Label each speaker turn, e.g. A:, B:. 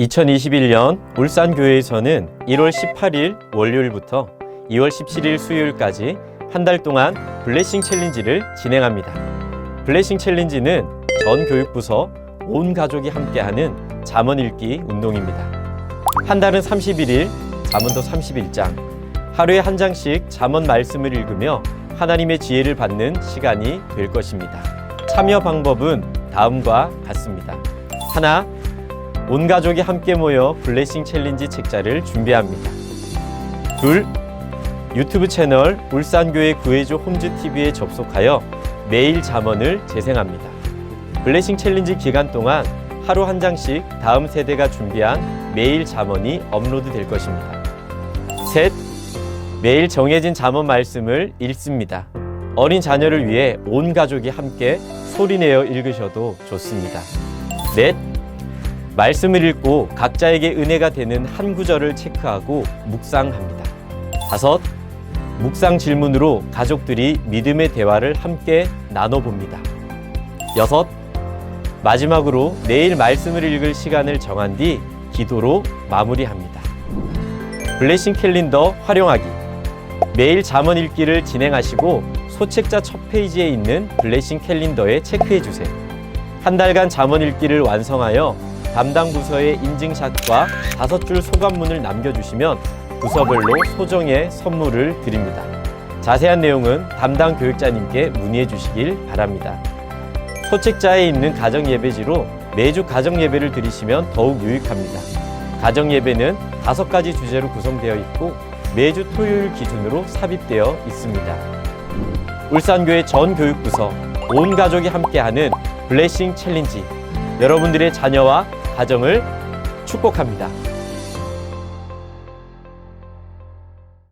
A: 2021년 울산교회에서는 1월 18일 월요일부터 2월 17일 수요일까지 한 달 동안 블레싱 챌린지를 진행합니다. 블레싱 챌린지는 전 교육부서 온 가족이 함께하는 잠언 읽기 운동입니다. 한 달은 31일, 잠언도 31장, 하루에 한 장씩 잠언 말씀을 읽으며 하나님의 지혜를 받는 시간이 될 것입니다. 참여 방법은 다음과 같습니다. 하나, 온 가족이 함께 모여 블레싱 챌린지 책자를 준비합니다. 둘, 유튜브 채널 울산교회 구해줘 홈즈 TV에 접속하여 매일 잠언을 재생합니다. 블레싱 챌린지 기간 동안 하루 한 장씩 다음 세대가 준비한 매일 잠언이 업로드 될 것입니다. 셋, 매일 정해진 잠언 말씀을 읽습니다. 어린 자녀를 위해 온 가족이 함께 소리내어 읽으셔도 좋습니다. 넷, 말씀을 읽고 각자에게 은혜가 되는 한 구절을 체크하고 묵상합니다. 다섯, 묵상 질문으로 가족들이 믿음의 대화를 함께 나눠봅니다. 여섯, 마지막으로 내일 말씀을 읽을 시간을 정한 뒤 기도로 마무리합니다. 블레싱 캘린더 활용하기. 매일 잠언 읽기를 진행하시고 소책자 첫 페이지에 있는 블레싱 캘린더에 체크해 주세요. 한 달간 잠언 읽기를 완성하여 담당 부서에 인증샷과 다섯 줄 소감문을 남겨주시면 부서별로 소정의 선물을 드립니다. 자세한 내용은 담당 교육자님께 문의해 주시길 바랍니다. 소책자에 있는 가정 예배지로 매주 가정 예배를 드리시면 더욱 유익합니다. 가정 예배는 다섯 가지 주제로 구성되어 있고 매주 토요일 기준으로 삽입되어 있습니다. 울산교회 전 교육부서 온 가족이 함께하는 블레싱 챌린지 여러분들의 자녀와 가정을 축복합니다.